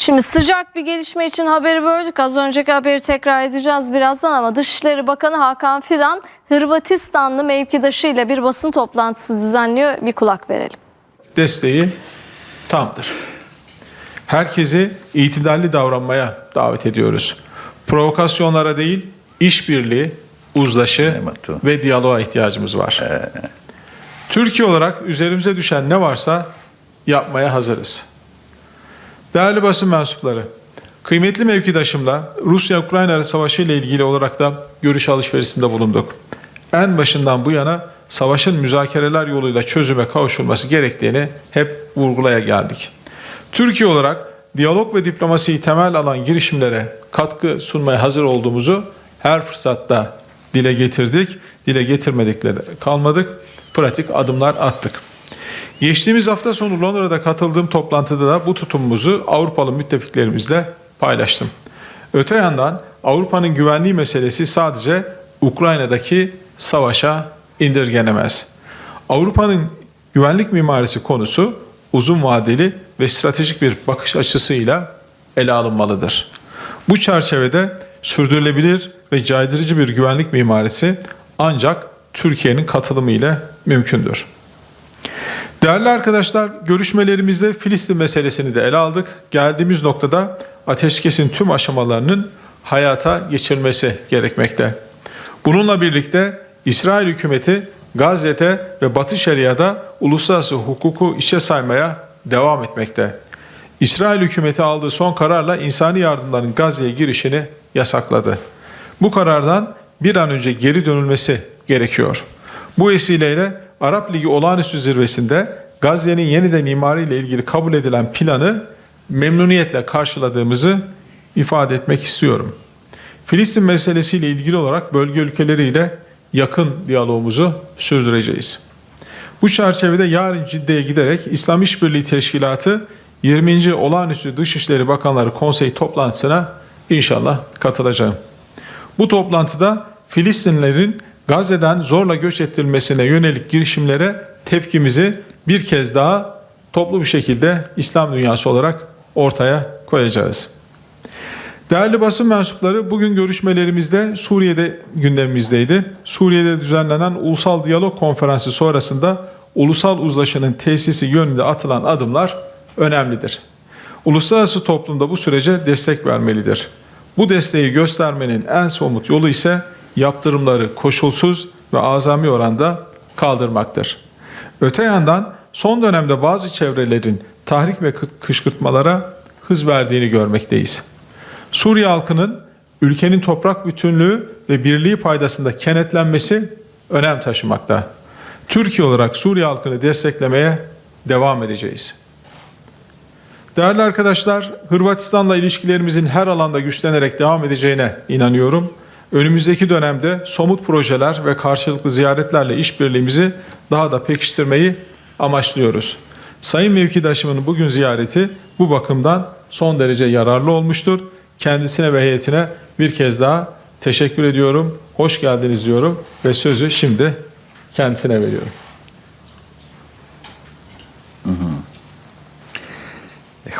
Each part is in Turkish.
Şimdi sıcak bir gelişme için haberi böldük. Az önceki haberi tekrar edeceğiz birazdan ama Dışişleri Bakanı Hakan Fidan Hırvatistanlı mevkidaşıyla bir basın toplantısı düzenliyor. Bir kulak verelim. desteği tamdır. Herkesi itidalli davranmaya davet ediyoruz. Provokasyonlara değil, işbirliği, uzlaşı ve diyaloğa ihtiyacımız var. Türkiye olarak üzerimize düşen ne varsa yapmaya hazırız. Değerli basın mensupları, kıymetli mevkidaşımla Rusya-Ukrayna savaşı ile ilgili olarak da görüş alışverişinde bulunduk. En başından bu yana savaşın müzakereler yoluyla çözüme kavuşulması gerektiğini hep vurgulaya geldik. Türkiye olarak diyalog ve diplomasiyi temel alan girişimlere katkı sunmaya hazır olduğumuzu her fırsatta dile getirdik. Dile getirmedikleri kalmadık. Pratik adımlar attık. Geçtiğimiz hafta sonu Londra'da katıldığım toplantıda da bu tutumumuzu Avrupalı müttefiklerimizle paylaştım. Öte yandan Avrupa'nın güvenliği meselesi sadece Ukrayna'daki savaşa indirgenemez. Avrupa'nın güvenlik mimarisi konusu uzun vadeli ve stratejik bir bakış açısıyla ele alınmalıdır. Bu çerçevede sürdürülebilir ve caydırıcı bir güvenlik mimarisi ancak Türkiye'nin katılımı ile mümkündür. Değerli arkadaşlar, görüşmelerimizde Filistin meselesini de ele aldık. Geldiğimiz noktada ateşkesin tüm aşamalarının hayata geçirilmesi gerekmekte. Bununla birlikte İsrail hükümeti Gazze'de ve Batı Şeria'da uluslararası hukuku işe saymaya devam etmekte. İsrail hükümeti aldığı son kararla insani yardımların Gazze'ye girişini yasakladı. Bu karardan bir an önce geri dönülmesi gerekiyor. Bu vesileyle Arap Ligi olağanüstü zirvesinde Gazze'nin yeniden imarı ile ilgili kabul edilen planı memnuniyetle karşıladığımızı ifade etmek istiyorum. Filistin meselesiyle ilgili olarak bölge ülkeleriyle yakın diyalogumuzu sürdüreceğiz. Bu çerçevede yarın Cidde'ye giderek İslam İşbirliği Teşkilatı 20. Olağanüstü Dışişleri Bakanları Konseyi toplantısına inşallah katılacağım. Bu toplantıda Filistinlilerin Gazze'den zorla göç ettirilmesine yönelik girişimlere tepkimizi bir kez daha toplu bir şekilde İslam dünyası olarak ortaya koyacağız. Değerli basın mensupları bugün görüşmelerimizde Suriye'de gündemimizdeydi. Suriye'de düzenlenen Ulusal Diyalog Konferansı sonrasında ulusal uzlaşının tesisi yönünde atılan adımlar önemlidir. Uluslararası toplumda bu sürece destek vermelidir. Bu desteği göstermenin en somut yolu ise yaptırımları koşulsuz ve azami oranda kaldırmaktır. Öte yandan son dönemde bazı çevrelerin tahrik ve kışkırtmalara hız verdiğini görmekteyiz. Suriye halkının ülkenin toprak bütünlüğü ve birliği paydasında kenetlenmesi önem taşımakta. Türkiye olarak Suriye halkını desteklemeye devam edeceğiz. Değerli arkadaşlar, Hırvatistan'la ilişkilerimizin her alanda güçlenerek devam edeceğine inanıyorum. Önümüzdeki dönemde somut projeler ve karşılıklı ziyaretlerle işbirliğimizi daha da pekiştirmeyi amaçlıyoruz. Sayın mevkidaşımın bugün ziyareti bu bakımdan son derece yararlı olmuştur. Kendisine ve heyetine bir kez daha teşekkür ediyorum. Hoş geldiniz diyorum ve sözü şimdi kendisine veriyorum.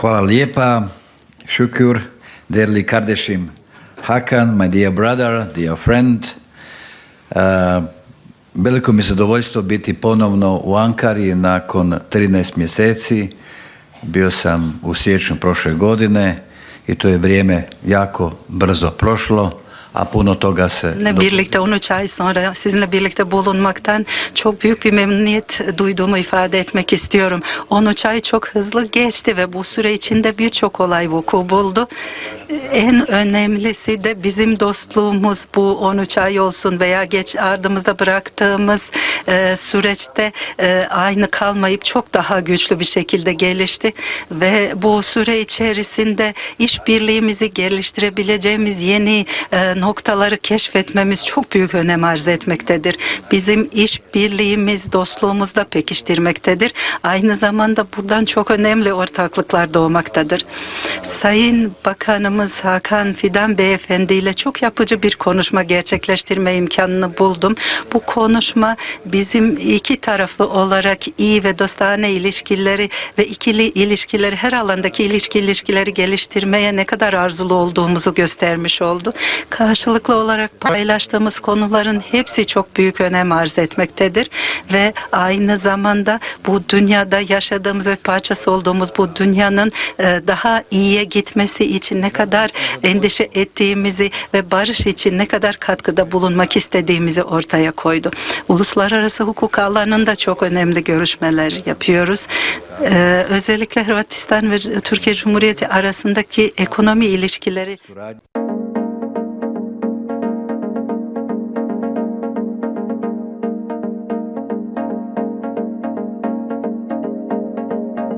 Hvala lijepa. Šukur, dearly Kardešim Hakan, my dear brother, dear friend. Uh, veliko mi je zadovoljstvo biti ponovno u Ankari nakon 13 mjeseci. Bio sam u siječnju prošle godine i to je vrijeme jako brzo prošlo, a puno toga se... Sizinle birlikte 13 ay sonra sizinle birlikte bulunmaktan çok büyük bir memnuniyet duyduğumu ifade etmek istiyorum. 13 ay çok hızlı geçti ve bu süre içinde birçok olay vuku buldu. En önemlisi de bizim dostluğumuz bu 13 ay olsun veya geç ardımızda bıraktığımız e, süreçte e, aynı kalmayıp çok daha güçlü bir şekilde gelişti ve bu süre içerisinde işbirliğimizi geliştirebileceğimiz yeni e, noktaları keşfetmemiz çok büyük önem arz etmektedir. Bizim iş birliğimiz, dostluğumuz da pekiştirmektedir. Aynı zamanda buradan çok önemli ortaklıklar doğmaktadır. Sayın Bakanımız Hakan Fidan Beyefendi ile çok yapıcı bir konuşma gerçekleştirme imkanını buldum. Bu konuşma bizim iki taraflı olarak iyi ve dostane ilişkileri ve ikili ilişkileri her alandaki ilişki ilişkileri geliştirmeye ne kadar arzulu olduğumuzu göstermiş oldu. Karşılıklı olarak paylaştığımız konuların hepsi çok büyük önem arz etmektedir ve aynı zamanda bu dünyada yaşadığımız ve parçası olduğumuz bu dünyanın e, daha iyiye gitmesi için ne kadar endişe ettiğimizi ve barış için ne kadar katkıda bulunmak istediğimizi ortaya koydu. Uluslararası hukuk alanında çok önemli görüşmeler yapıyoruz. Ee, özellikle Hırvatistan ve Türkiye Cumhuriyeti arasındaki ekonomi ilişkileri